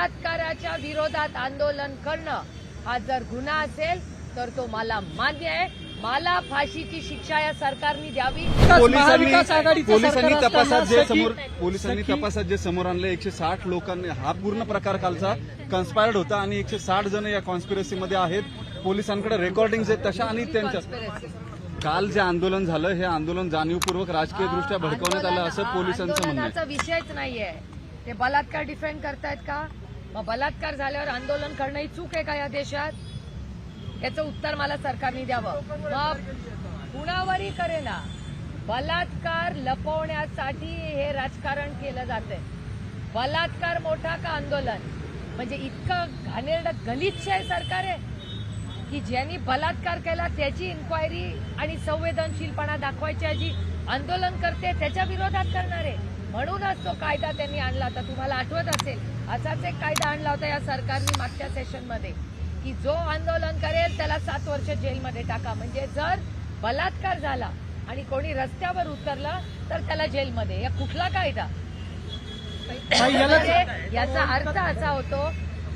बलात्काराच्या विरोधात आंदोलन करणं हा जर गुन्हा असेल तर तो मला मान्य आहे. मला फाशीची शिक्षा या सरकारने द्यावी. पोलिसांनी तपासात जे समोर पोलिसांनी तपासात जे समोर आणलं एकशे साठ लोकांनी हा पूर्ण प्रकार कालचा कन्स्पायर्ड होता आणि एकशे साठ जण या कॉन्स्पिरसी मध्ये आहेत. पोलिसांकडे रेकॉर्डिंग आहेत तशा आणि त्यांच्या. काल जे आंदोलन झालं हे आंदोलन जाणीवपूर्वक राजकीय दृष्ट्या भडकवण्यात आलं असं पोलिसांचं म्हणणं विषयच नाहीये. ते बलात्कार डिफेंड करतायत का? मग बलात्कार झाल्यावर आंदोलन करणं ही चूक आहे का या देशात? याचं उत्तर मला सरकारने द्यावं. मग कुणावरही करेना. बलात्कार लपवण्यासाठी हे राजकारण केलं जात बलात्कार मोठा का आंदोलन? म्हणजे इतकं घाणेरडं गलिच्छ आहे सरकार आहे की ज्यांनी बलात्कार केला त्याची इन्क्वायरी आणि संवेदनशीलपणा दाखवायची जी आंदोलन करते त्याच्या विरोधात करणारे. म्हणूनच तो कायदा त्यांनी आणला. तर तुम्हाला आठवत असेल असाच एक कायदा आणला होता या सरकारने मागच्या सेशनमध्ये की जो आंदोलन करेल त्याला सात वर्ष जेलमध्ये टाका. म्हणजे जर बलात्कार झाला आणि कोणी रस्त्यावर उतरला तर त्याला जेलमध्ये. या कुठला कायदा? याचा अर्थ असा होतो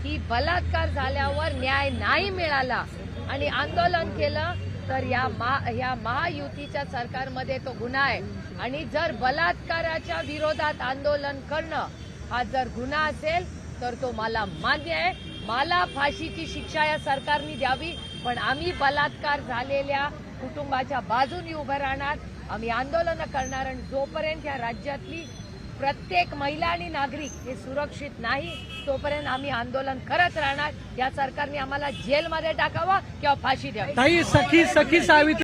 की बलात्कार झाल्यावर न्याय नाही मिळाला आणि आंदोलन केलं तर या मा- या महायुतीच्या सरकारमध्ये तो गुन्हा आहे. आणि जर बलात्काराच्या विरोधात आंदोलन करणं हा जर गुन्हा असेल तर तो मला मान्य आहे. मला फाशीची शिक्षा या सरकारने द्यावी पण आम्ही बलात्कार झालेल्या कुटुंबाच्या बाजूनी उभं राहणार. आम्ही आंदोलनं करणार आणि जोपर्यंत या राज्यातली प्रत्येक महिला आणि नागरिक हे सुरक्षित नाही तोपर्यंत आम्ही आंदोलन करत राहणार. या सरकारने आम्हाला जेलमध्ये टाकावा किंवा फाशी द्यावी. सखी सखी सावित्री